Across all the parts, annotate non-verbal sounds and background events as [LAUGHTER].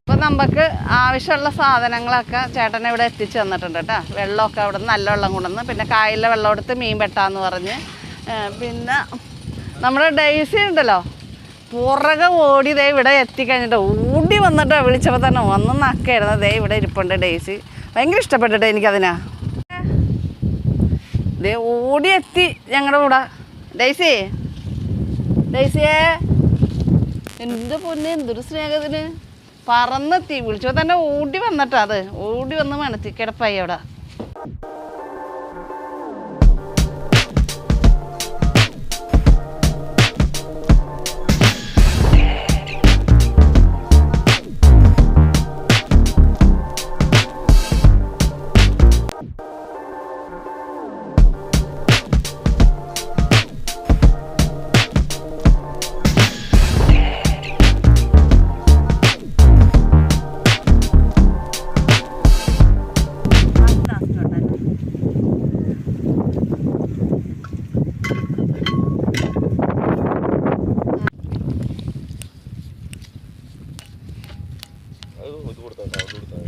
അപ്പൊ നമുക്ക് ആവശ്യമുള്ള സാധനങ്ങളൊക്കെ ചേട്ടൻ ഇവിടെ എത്തിച്ചു തന്നിട്ടുണ്ട് കേട്ടോ. വെള്ളമൊക്കെ അവിടെ നിന്ന് നല്ല വെള്ളം കൊണ്ടുവന്ന് പിന്നെ കായലിലെ വെള്ളം എടുത്ത് മീൻ വെട്ടാന്ന് പറഞ്ഞ്. പിന്നെ നമ്മുടെ ഡെയ്സി ഉണ്ടല്ലോ. പുറകെ ഓടി ദേ ഇവിടെ എത്തിക്കഴിഞ്ഞിട്ട് ഓടി വന്നിട്ട് വിളിച്ചപ്പോൾ തന്നെ വന്ന് നക്കായിരുന്നു. ദേ ഇവിടെ ഇരിപ്പുണ്ട് ഡെയ്സി. ഭയങ്കര ഇഷ്ടപ്പെട്ടിട്ട് എനിക്കതിനാ. ദേ ഓടി എത്തി ഞങ്ങളുടെ കൂടെ. ഡേയ്സി. ഡേയ്സിയേ എന്ത് പൊന്നെ എന്തൊരു സ്നേഹത്തിന്. പറന്നെത്തി വിളിച്ചപ്പോൾ തന്നെ ഓടി വന്നിട്ടാ അത്. ഓടി വന്ന് മണത്തി കിടപ്പായി അവിടെ.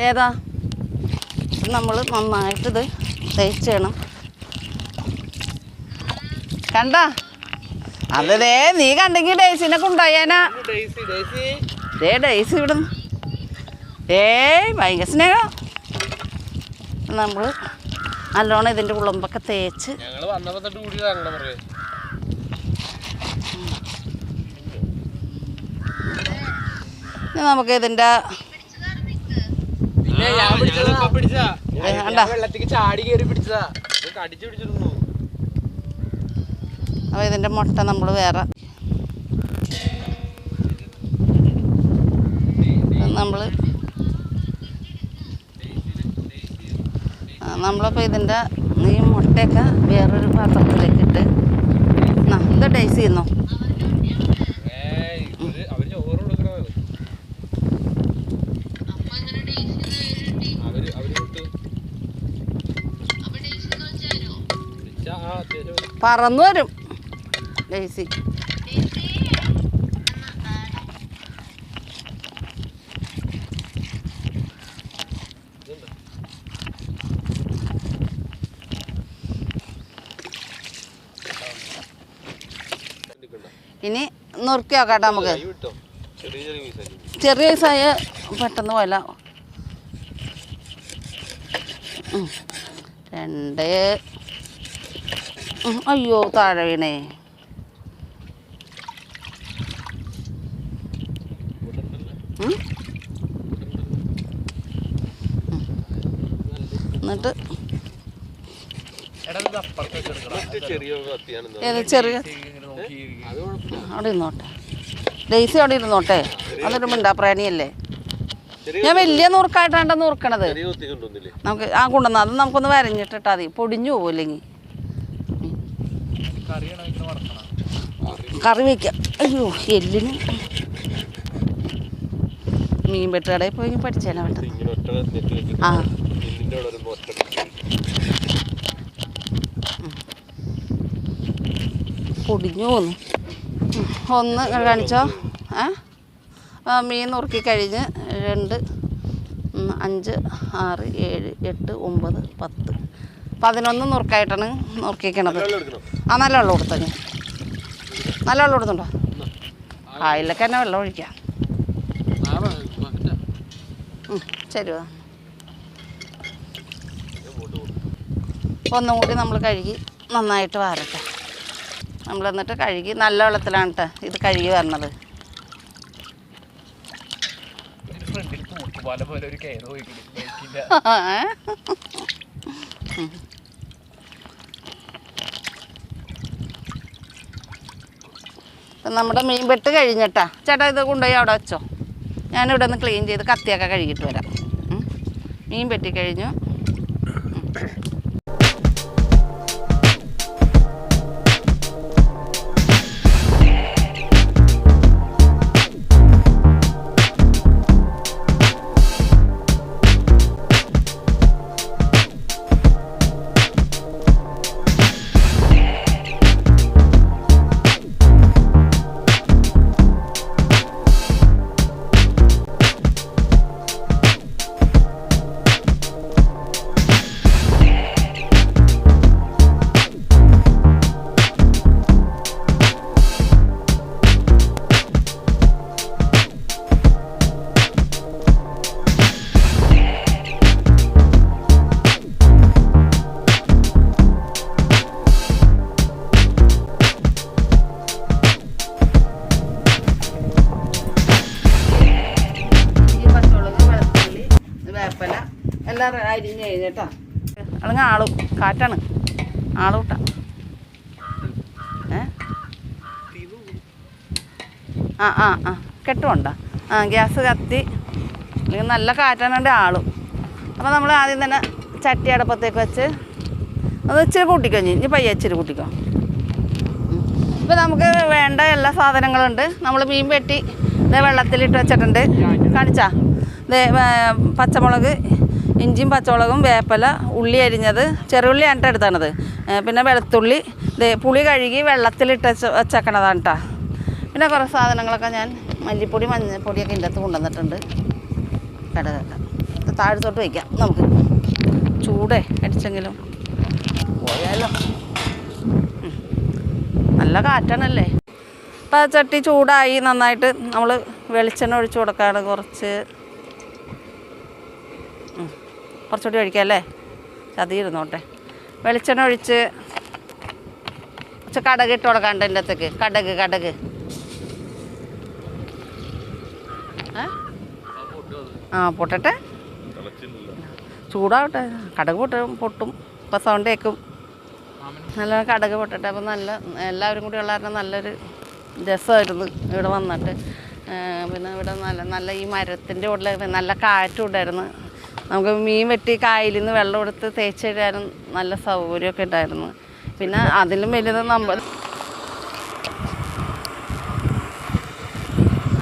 ഏതാ? നമ്മൾ നന്നായിട്ടിത് തേച്ചണം കണ്ട? അതേ നീ കണ്ടെങ്കിൽ ഡേസിനെ കൊണ്ടുപോയാനാ. ദേ ഡേയ്സ് ഇവിടെ ഏയ് ഭയങ്കര സ്നേഹം. നമ്മൾ നല്ലോണം ഇതിന്റെ ഉളമ്പൊക്കെ തേച്ച്. നമുക്ക് ഇതിന്റെ പിന്നെ ഞാൻ പിടിച്ചതാ പിടിച്ചതാ ഏ, കണ്ടാ? വെള്ളത്തിക്ക് ചാടി കയറി പിടിച്ചതാ. ഇത് കടിച്ചു പിടിച്ചിരുന്നു അപ്പോൾ ഇതിന്റെ മുട്ട നമ്മൾ വേറെ. നമ്മൾ നമ്മളപ്പോൾ ഇതിന്റെ ഈ മുട്ടയൊക്കെ വേറൊരു പാത്രത്തിലേക്കിട്ട്. ഇത് ടേസ്റ്റ് ചെയ്യുന്നോ. പറന്നു വരും ഡേസി ഇനി നുറുക്കി നോക്കട്ടെ നമുക്ക്? ചെറിയ വയസ്സായ പെട്ടെന്ന് പോയല്ല. രണ്ട് അയ്യോ താഴെ വീണേ. എന്നിട്ട് ഏത് ചെറിയ? അവിടെ ഇരുന്നോട്ടെ. ഡേയ്സി അവിടെ ഇരുന്നോട്ടെ. അതൊരു മിണ്ടാപ്രാണിയല്ലേ? ഞാൻ വലിയ നുറുക്കായിട്ടാണ് നുറുക്കണത്. നമുക്ക് ആ കൊണ്ടുവന്ന അത് നമുക്കൊന്ന് വരഞ്ഞിട്ടിട്ടാ മതി. പൊടിഞ്ഞു പോവില്ലെങ്കിൽ കറി വയ്ക്കാം അയ്യോ എല്ലിന് മീൻ വെട്ടുകടയിൽ പോയി പഠിച്ചേനെ വെച്ചിട്ട് ആ. പൊടിഞ്ഞു പോന്നു. ഒന്ന് കാണിച്ചോ? ഏ ആ, മീൻ നുറുക്കി കഴിഞ്ഞ് രണ്ട് അഞ്ച് ആറ് ഏഴ് എട്ട് ഒമ്പത് പത്ത്. പതിനൊന്ന് നുറുക്കായിട്ടാണ് നുറുക്കിക്കണത് ആ നല്ല വെള്ളം കൊടുത്തോ ഞാൻ നല്ല വെള്ളം കൊടുത്തുണ്ടോ ഇല്ലൊക്കെ തന്നെ വെള്ളം ഒഴിക്കാം. ആ ഉം, ശരി വാ. ഒന്നും കൂടി നമ്മൾ കഴുകി നന്നായിട്ട് വാരട്ടെ. നമ്മൾ എന്നിട്ട് കഴുകി നല്ല വെള്ളത്തിലാണ് കേട്ടോ ഇത് കഴുകി വരണത്. ഫ്രണ്ടിൽ തൂക്കുപാല പോലെ ഒരു കയറ് പോയിക്കില്ല? [LAUGHS] ഇപ്പം നമ്മുടെ മീൻ വെട്ട് കഴിഞ്ഞിട്ടാ. ചേട്ടാ ഇത് കൊണ്ടുപോയി അവിടെ വെച്ചോ. ഞാനിവിടെ ഒന്ന് ക്ലീൻ ചെയ്ത് കത്തിയൊക്കെ കഴുകിയിട്ട് വരാം. മീൻ വെട്ടി എല്ലാം അരിഞ്ഞ് കഴിഞ്ഞിട്ടാ. അല്ലെങ്കിൽ ആളു കാറ്റാണ്. ആളൂട്ട ആ ആ ആ. കെട്ടുമുണ്ടോ ആ ഗ്യാസ് കത്തി. അല്ലെങ്കിൽ നല്ല കാറ്റാനുണ്ട് ആളും. അപ്പോൾ നമ്മൾ ആദ്യം തന്നെ ചട്ടി അടപ്പത്തേക്ക് വെച്ച് അത് ഇച്ചിരി കൂട്ടിക്കോ ഇനി? ഇനി പയ്യെ ഇച്ചിരി കൂട്ടിക്കോ. ഇപ്പോൾ നമുക്ക് വേണ്ട എല്ലാ സാധനങ്ങളുണ്ട്. നമ്മൾ മീൻ വെട്ടി ഇതേ വെള്ളത്തിലിട്ട് വെച്ചിട്ടുണ്ട്. കാണിച്ചാ? ദേ പച്ചമുളക് ഇഞ്ചിയും പച്ചമുളകും വേപ്പല ഉള്ളി അരിഞ്ഞത് ചെറുള്ളി ആയിട്ട് എടുത്താണത്. പിന്നെ വെളുത്തുള്ളി പുളി കഴുകി വെള്ളത്തിലിട്ട് വെച്ച് വെച്ചേക്കണതാണ് കേട്ടോ പിന്നെ കുറേ സാധനങ്ങളൊക്കെ ഞാൻ മല്ലിപ്പൊടി മഞ്ഞൾപ്പൊടിയൊക്കെ ഇതിന്റെ അകത്ത് കൊണ്ടുവന്നിട്ടുണ്ട്. ഇത് താഴത്തോട്ട് വയ്ക്കാം നമുക്ക്. ചൂടേ അടിച്ചെങ്കിലും. പോയാലോ. നല്ല കാറ്റാണല്ലേ. അപ്പം ചട്ടി ചൂടായി നന്നായിട്ട് നമ്മൾ വെളിച്ചെണ്ണ ഒഴിച്ച് കൊടുക്കുകയാണ് കുറച്ച്. കുറച്ചുകൂടി ഒഴിക്കാം അല്ലേ ചതിയിരുന്നോട്ടെ. വെളിച്ചെണ്ണ ഒഴിച്ച് കുറച്ച് കടക് ഇട്ട് കൊടുക്കാണ്ട് എന്റെ അകത്തേക്ക് കടക് കടക്? ആ പൊട്ടട്ടെ. ചൂടാവട്ടെ. കടക് പൊട്ട പൊട്ടും. ഇപ്പം സൗണ്ട് കേൾക്കും നല്ല കടക് പൊട്ടട്ടെ. അപ്പം നല്ല എല്ലാവരും കൂടി ഉള്ളവരുടെ നല്ലൊരു രസമായിരുന്നു ഇവിടെ വന്നിട്ട്. പിന്നെ ഇവിടെ നല്ല നല്ല ഈ മരത്തിന്റെ ഉള്ളിൽ നല്ല കാറ്റും ഉണ്ടായിരുന്നു. നമുക്ക് മീൻ വെട്ടി കായലിൽ നിന്ന് വെള്ളം എടുത്ത് തേച്ചിടാനും നല്ല സൗകര്യമൊക്കെ ഉണ്ടായിരുന്നു. പിന്നെ അതിലും വലുത് നമ്മൾ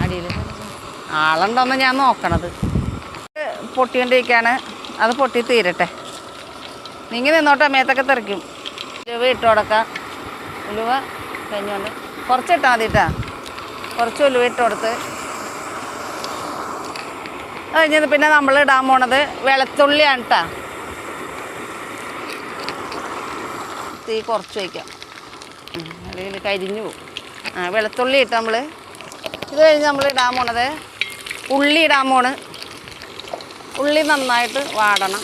അടിയിൽ ആളുണ്ടോന്ന് ഞാൻ നോക്കണത്. പൊട്ടിക്കൊണ്ടിരിക്കുകയാണ് അത് പൊട്ടി തീരട്ടെ. നീങ്ങി നിന്നോട്ടെ മേത്തൊക്കെ തെറിക്കും. ഉലുവ ഇട്ട് കൊടുക്കാം. ഉലുവ കഴിഞ്ഞോണ്ട് കുറച്ച് ഇട്ടാൽ മതി കുറച്ച് ഉലുവ ഇട്ട് കൊടുത്ത് കഴിഞ്ഞത് പിന്നെ നമ്മൾ ഇടാൻ പോണത് വെളുത്തുള്ളിയാണ് കേട്ടാ തീ കുറച്ച് വയ്ക്കാം അല്ലെങ്കിൽ കരിഞ്ഞു പോകും ആ വെളുത്തുള്ളി ഇട്ട് നമ്മൾ ഇത് കഴിഞ്ഞ് നമ്മൾ ഇടാൻ പോണത് ഉള്ളി ഇടാൻ പോണ്. ഉള്ളി നന്നായിട്ട് വാടണം.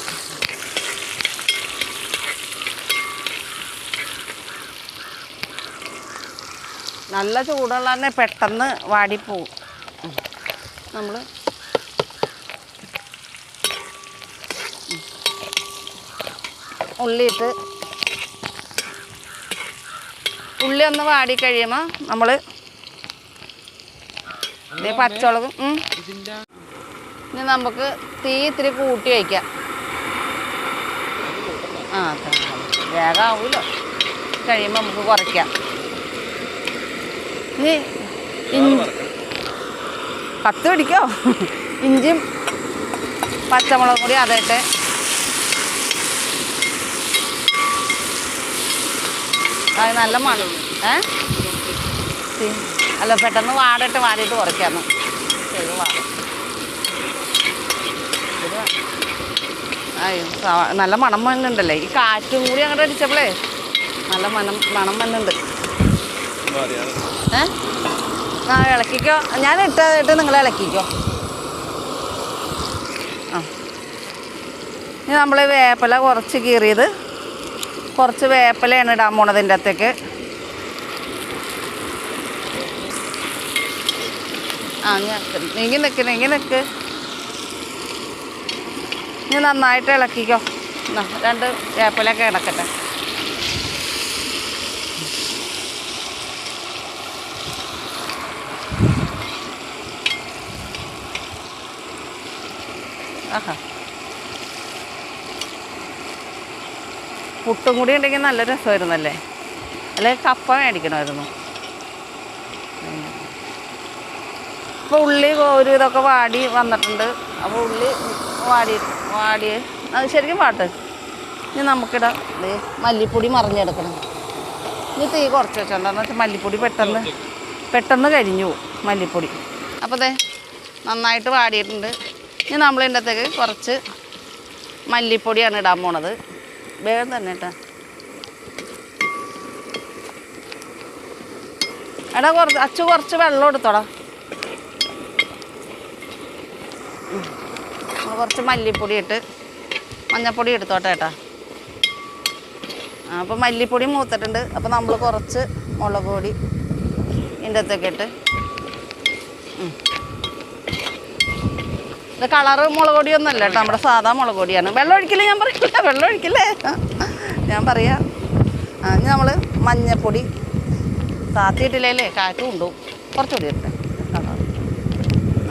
നല്ല ചൂടുള്ള തന്നെ പെട്ടെന്ന് വാടിപ്പോവും. നമ്മൾ ഉള്ളിയിട്ട് ഉള്ളി ഒന്ന് വാടി കഴിയുമ്പോൾ നമ്മൾ പച്ചമുളകും. ഇനി നമുക്ക് തീ ഇത്തിരി കൂട്ടി വയ്ക്കാം. ആ വേഗം ആവൂലോ. കഴിയുമ്പോൾ നമുക്ക് കുറയ്ക്കാം. ഇനി ഇഞ്ചി കത്ത് പിടിക്കോ? ഇഞ്ചിയും പച്ചമുളകും കൂടി അതിട്ട് അത് നല്ല മണം. ഏ? അല്ല പെട്ടെന്ന് വാടിട്ട് വാടിയിട്ട് കുറയ്ക്കാമെന്ന് സവ- നല്ല മണം വന്നുണ്ടല്ലേ? ഈ കാറ്റും കൂടി അങ്ങോട്ട് അടിച്ചപ്പോളേ നല്ല മണം മണം വന്നുണ്ട്. ഏ? ആ ഇളക്കിക്കോ. ഞാൻ ഇട്ടതായിട്ട് നിങ്ങൾ ഇളക്കിക്കോ. ആ. ഇനി നമ്മൾ വേപ്പല കുറച്ച് കീറിയത് കുറച്ച് വേപ്പിലയാണ് ഇടാൻ പോണത് ഇതിന്റെ അകത്തേക്ക്. ആ നീങ്ങി നിൽക്ക് നീങ്ങി നിൽക്ക് ഇനി നന്നായിട്ട് ഇളക്കിക്കോ. രണ്ട് വേപ്പിലൊക്കെ ഇടക്കട്ടെ ആഹാ. പുട്ടും കൂടി ഉണ്ടെങ്കിൽ നല്ല രസമായിരുന്നല്ലേ? അല്ലെങ്കിൽ കപ്പ മേടിക്കണമായിരുന്നു. ഇപ്പോൾ ഉള്ളി ഒരു ഇതൊക്കെ വാടി വന്നിട്ടുണ്ട്. അപ്പോൾ ഉള്ളി വാടി വാടി. അത് ശരിക്കും പാട്ട് ഇനി നമുക്കിടാം മല്ലിപ്പൊടി മറിഞ്ഞെടുക്കണം. ഇനി തീ കുറച്ച് വെച്ചോണ്ടെന്ന് വെച്ചാൽ മല്ലിപ്പൊടി പെട്ടെന്ന് പെട്ടെന്ന് കരിഞ്ഞു പോകും മല്ലിപ്പൊടി. അപ്പോൾ അതെ നന്നായിട്ട് വാടിയിട്ടുണ്ട്. ഇനി അകത്തേക്ക് കുറച്ച് മല്ലിപ്പൊടിയാണ് ഇടാൻ പോണത്. വേഗം തന്നെ കേട്ടോ എടാ കുറച്ച് അച്ചു കുറച്ച് വെള്ളം എടുത്തോടാ. കുറച്ച് മല്ലിപ്പൊടി ഇട്ട് മഞ്ഞപ്പൊടി എടുത്തോട്ടെ ഏട്ടാ അപ്പോൾ മല്ലിപ്പൊടി മൂത്തിട്ടുണ്ട്. അപ്പോൾ നമ്മൾ കുറച്ച് മുളക് പൊടി ഇതിന്റെ അകത്തൊക്കെ ഇട്ട് ഇത് കളറ് മുളക് പൊടിയൊന്നുമല്ല കേട്ടോ. നമ്മുടെ സാധാ മുളക് പൊടിയാണ് വെള്ളം ഒഴിക്കില്ല? ഞാൻ പറയില്ല. വെള്ളം ഒഴിക്കില്ലേ? ഞാൻ പറയാം. ആ ഇനി നമ്മൾ മഞ്ഞപ്പൊടി. താത്തിയിട്ടില്ലേ കാറ്റും ഉണ്ടോ? കുറച്ചുകൂടി ഇട്ടെ കളർ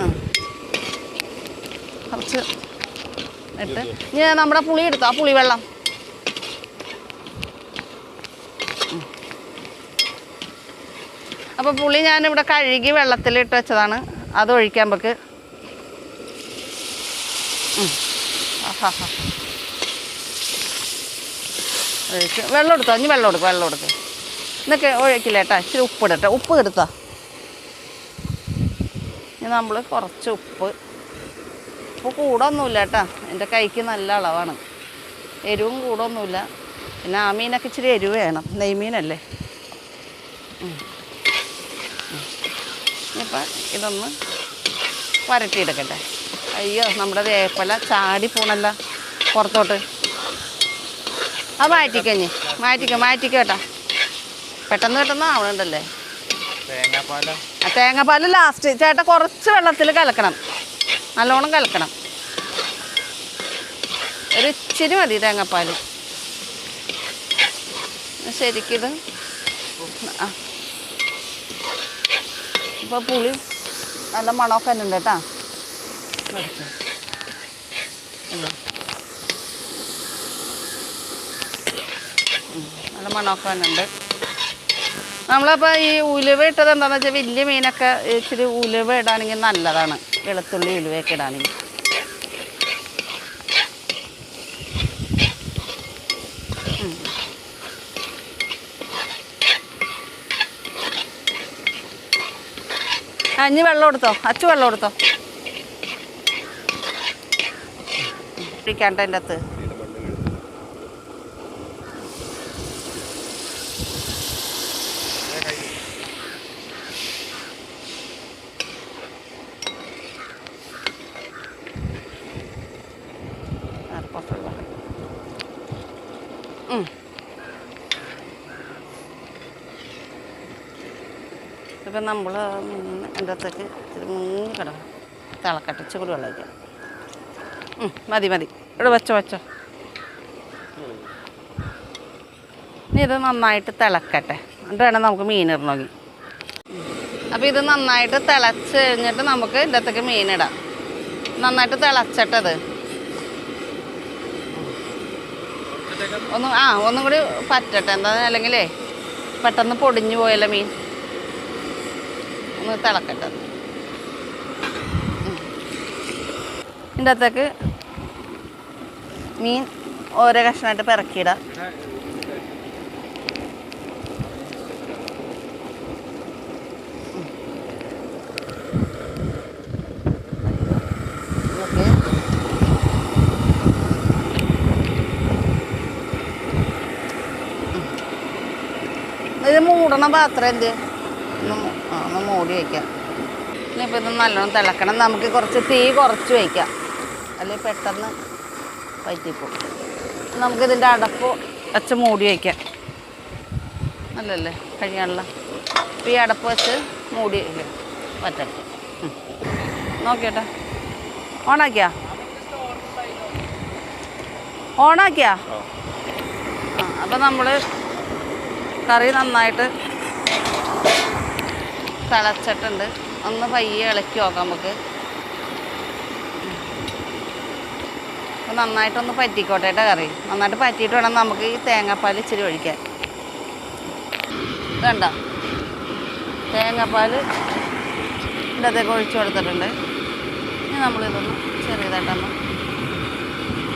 ആ. കുറച്ച് ഇട്ട്. ഇനി നമ്മുടെ പുളി എടുത്തോ. ആ പുളി വെള്ളം. അപ്പോൾ പുളി ഞാനിവിടെ കഴുകി വെള്ളത്തിലിട്ട് വെച്ചതാണ്. അത് ഒഴിക്കാൻ നമുക്ക്. വെള്ളം എടുത്തോ? ഇനി വെള്ളം എടുക്കും വെള്ളം എടുക്കും. എന്നൊക്കെ ഒഴിക്കില്ല കേട്ടോ ഇച്ചിരി ഉപ്പ് ഇടട്ടെ ഉപ്പ് എടുത്തോ? ഇനി നമ്മൾ കുറച്ച് ഉപ്പ്. ഉപ്പ് കൂടൊന്നുമില്ല കേട്ടോ എന്റെ കൈക്ക് നല്ല അളവാണ്. എരിവും കൂടൊന്നുമില്ല. പിന്നെ ആ മീനൊക്കെ ഇച്ചിരി എരിവ് വേണം. നെയ്മീനല്ലേ? ഇപ്പം ഇതൊന്ന് വരട്ടിയെടുക്കട്ടെ. അയ്യോ നമ്മുടെ വേപ്പല ചാടി പോണല്ല പുറത്തോട്ട്. അത് മാറ്റിക്കഞ്ഞ് മാറ്റിക്ക മാറ്റിക്ക കേട്ടാ. പെട്ടെന്ന് പെട്ടെന്ന് ആവണുണ്ടല്ലേ? തേങ്ങാപ്പാൽ ലാസ്റ്റ് ചേട്ട കുറച്ച് വെള്ളത്തിൽ കലക്കണം. നല്ലോണം കലക്കണം. ഒരു ഇച്ചിരി മതി തേങ്ങാപ്പാൽ ശരിക്കിത് ആ. ഇപ്പോൾ പുളി നല്ല മണമൊക്കെ ഉണ്ട് കേട്ടാ. നല്ല മണമൊക്കെ നമ്മളപ്പോൾ ഈ ഉലുവ ഇട്ടത് എന്താണെന്ന് വെച്ചാൽ വലിയ മീനൊക്കെ ഇച്ചിരി ഉലുവ ഇടാണെങ്കിൽ നല്ലതാണ്. വെളുത്തുള്ളി ഉലുവയൊക്കെ ഇടാണെങ്കിൽ അഞ്ഞ് വെള്ളം എടുത്തോ? അച്ചു വെള്ളം എടുത്തോ? ഇരിക്കാണ്ട എന്റെ അകത്ത്. ഇപ്പം നമ്മൾ എന്റെ അകത്തേക്ക് ഇത്തിരി മുങ്ങി കിടക്കും തിളക്കട്ടിച്ച് കൂടി വെള്ളം വയ്ക്കാം മതി മതി. ഇവിടെ വെച്ചോ വെച്ചോ. ഇനി ഇത് നന്നായിട്ട് തിളക്കട്ടെ. എന്നിട്ട് വേണം നമുക്ക് മീൻ ഇടണമെങ്കിൽ. അപ്പോൾ ഇത് നന്നായിട്ട് തിളച്ച് കഴിഞ്ഞിട്ട് നമുക്ക് ഇതിന്റെ അകത്തേക്ക് മീനിടാം നന്നായിട്ട് തിളച്ചിട്ടത് ഒന്ന് ആ ഒന്നും കൂടി പറ്റട്ടെ. എന്താ അല്ലെങ്കിലേ പെട്ടെന്ന് പൊടിഞ്ഞു പോയല്ലോ മീൻ. ഒന്ന് തിളക്കട്ടെ അത്. ഉം. ഇതിന്റെ അകത്തേക്ക് മീൻ ഓരോ കഷ്ണമായിട്ട് പിറക്കിയിടാം. പാത്രം എന്ത്? ഒന്ന് മൂടി വയ്ക്കാം ഇനിയിപ്പോൾ ഇത് നല്ലോണം തിളക്കണം. നമുക്ക് കുറച്ച് തീ കുറച്ച് വയ്ക്കാം അല്ലെങ്കിൽ പെട്ടെന്ന് വയറ്റിപ്പോകും നമുക്കിതിന്റെ അടപ്പ് വെച്ച് മൂടി വയ്ക്കാം നല്ലല്ലേ കഴിയാനുള്ള ഈ അടപ്പ് വെച്ച് മൂടി വയ്ക്കാം പറ്റാം നോക്കിയട്ടെ നോക്കിയേട്ടാ. ഓണാക്കിയാ? ഓണാക്കിയാ? ആ. അപ്പം നമ്മൾ കറി നന്നായിട്ട് തിളച്ചിട്ടുണ്ട്. ഒന്ന് പയ്യെ ഇളക്കി നോക്കാം നമുക്ക് അപ്പം നന്നായിട്ടൊന്ന് പറ്റിക്കോട്ടെ കേട്ടോ കറി. നന്നായിട്ട് പറ്റിയിട്ട് വേണം നമുക്ക് ഈ തേങ്ങാപ്പാൽ ഇച്ചിരി ഒഴിക്കാൻ. വേണ്ട തേങ്ങാപ്പാൽ ഇതിന്റെതൊക്കെ ഒഴിച്ചു കൊടുത്തിട്ടുണ്ട്. ഇനി നമ്മളിതൊന്ന് ചെറിയതായിട്ടൊന്ന്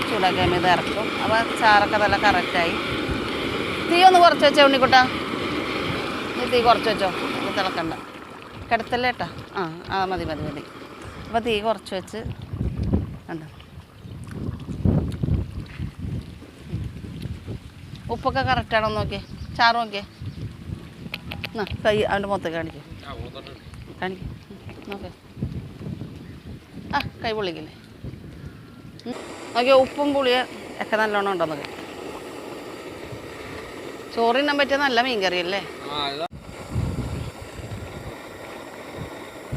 ചൂടാക്കാൻ ഇത് ഇറക്കും. അപ്പോൾ ചാറൊക്കെ നല്ല കറക്റ്റായി. തീ ഒന്ന് കുറച്ച് വെച്ചോ ഉണ്ണിക്കുട്ടാ? നീ തീ കുറച്ച് വെച്ചോ? തിളക്കണ്ട. കിടത്തല്ലേട്ടാ ആ ആ മതി മതി മതി. അപ്പോൾ തീ കുറച്ച് വെച്ച് കണ്ടോ? ഉപ്പൊക്കെ കറക്റ്റാണോ നോക്കിയേ? ചാറ് നോക്കിയേ? എന്നാ കൈ അവന്റെ മൊത്തം കാണിക്കേ. കാണിക്കേ. നോക്കേ. ആ കൈ പൊള്ളിക്കില്ലേ? നോക്കിയാൽ ഉപ്പും പുളിയ ഒക്കെ നല്ലോണം ഉണ്ടോ നോക്കി. ചോറിനാൻ പറ്റിയ നല്ല മീൻകറി അല്ലേ?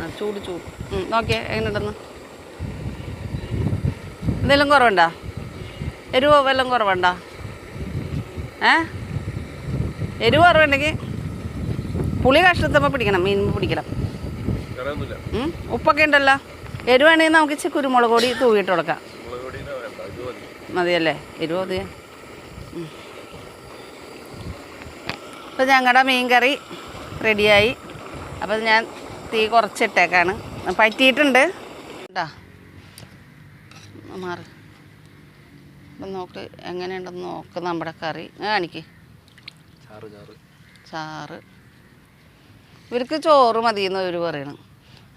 ആ ചൂട് ചൂട്. നോക്കിയേ എങ്ങനെ ഉണ്ടെന്ന് എന്തെങ്കിലും കുറവുണ്ടോ? എരിവ് വല്ലതും കുറവുണ്ടോ? ഏ? എരിവ് കുറവുണ്ടെങ്കിൽ പുളി കഷ്ടത്തപ്പോൾ പിടിക്കണം മീൻ പിടിക്കണം. ഉപ്പൊക്കെ ഉണ്ടല്ലോ. എരിവാണെങ്കിൽ നമുക്ക് ഇച്ചിരി കുരുമുളക് പൊടി തൂവിയിട്ട് കൊടുക്കാം. മതിയല്ലേ? എരിവ് മതി ഇപ്പം ഞങ്ങളുടെ മീൻ കറി റെഡിയായി. അപ്പം ഞാൻ തീ കുറച്ചിട്ടേക്കാണ്. പറ്റിയിട്ടുണ്ട്. കേട്ടാ മാറി. അപ്പം നോക്ക് എങ്ങനെയുണ്ടെന്ന് നോക്ക് നമ്മുടെ കറി. കാണിക്ക്. ചാറ് ഇവർക്ക് ചോറ് മതിയെന്ന് ഇവർ പറയണം.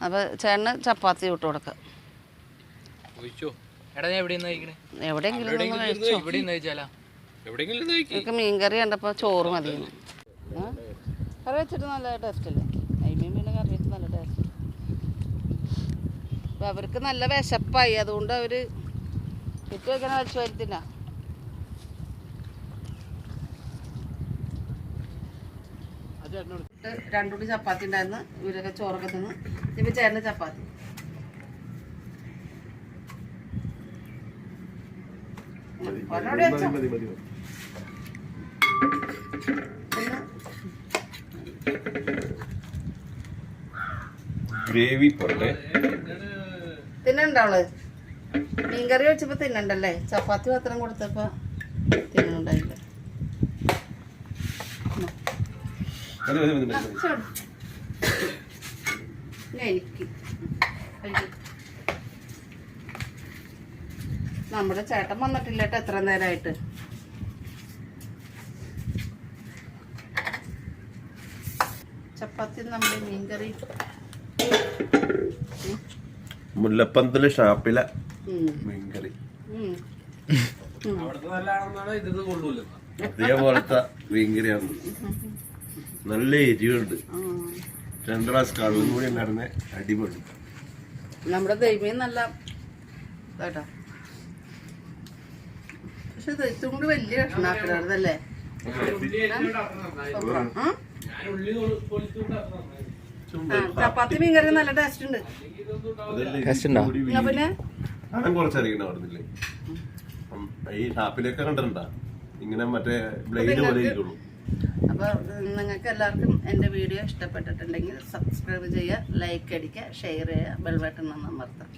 അപ്പോൾ ചേട്ടന് ചപ്പാത്തി വിട്ട് കൊടുക്കുക എവിടെയെങ്കിലും ഒന്ന് കഴിച്ചോ? ഇവിടെ നിന്ന് കഴിച്ചാലാ? എവിടെയെങ്കിലും ഇവർക്ക് മീൻ കറി കണ്ടപ്പോൾ ചോറ് മതിയെന്ന്. ആ? കറി വെച്ചിട്ട് നല്ല ടേസ്റ്റ് അല്ലേ മീൻ കറി വെച്ച് നല്ല ടേസ്റ്റ് അപ്പം അവർക്ക് നല്ല വിശപ്പായി. അതുകൊണ്ട് അവർ ചുറ്റു വയ്ക്കണ വലിച്ചു വരുത്തില്ല രണ്ടുകൂടി ചപ്പാത്തി ഉണ്ടായിരുന്നു. ഇവരൊക്കെ ചോറൊക്കെ തിന്ന്. ഇപ്പം ചേട്ടന് ചപ്പാത്തി. ഗ്രേവി പോലെ. തിന്നണ്ടാവൾ മീൻകറി വെച്ചപ്പോൾ തിന്നണ്ടല്ലേ? ചപ്പാത്തി മാത്രം കൊടുത്തപ്പോൾ തിന്നുണ്ടായില്ല. എനിക്ക്. നമ്മുടെ ചേട്ടൻ വന്നിട്ടില്ല കേട്ടോ എത്ര നേരമായിട്ട് ചപ്പാത്തി നമ്മുടെ മീൻകറി മുല്ലപ്പന്തൽ ഷാപ്പിലെ. മീൻകറി. അതേപോലത്തെ മീൻകറിയാണ്. നല്ല എരിവുണ്ട്. രണ്ടു ഗ്ലാസ് കള്ളും കൂടി ഉണ്ടായിരുന്നെ അടിപൊളി. നമ്മുടെ ദൈവം നല്ല കേട്ടോ പക്ഷെ ദൈവത്തും കൂടി വലിയ കഷ്ണാക്കരുതല്ലേ ചപ്പാത്തി മീൻകറി നല്ല ടേസ്റ്റ് ഉണ്ട്. അതല്ലേ കൂടി കുറച്ചറിയണം അവിടുന്നില്ലേ അപ്പം ഈ ഷാപ്പിലൊക്കെ കണ്ടിട്ടുണ്ടാ? ഇങ്ങനെ മറ്റേ ബ്ലേഡ് പോലെ ഇരിക്കുള്ളൂ. അപ്പൊ നിങ്ങൾക്ക് എല്ലാവർക്കും എന്റെ വീഡിയോ ഇഷ്ടപ്പെട്ടിട്ടുണ്ടെങ്കിൽ സബ്സ്ക്രൈബ് ചെയ്യുക ലൈക്ക് അടിക്കുക ഷെയർ ചെയ്യുക ബെൽ ബട്ടൺ ഒന്ന് അമർത്താം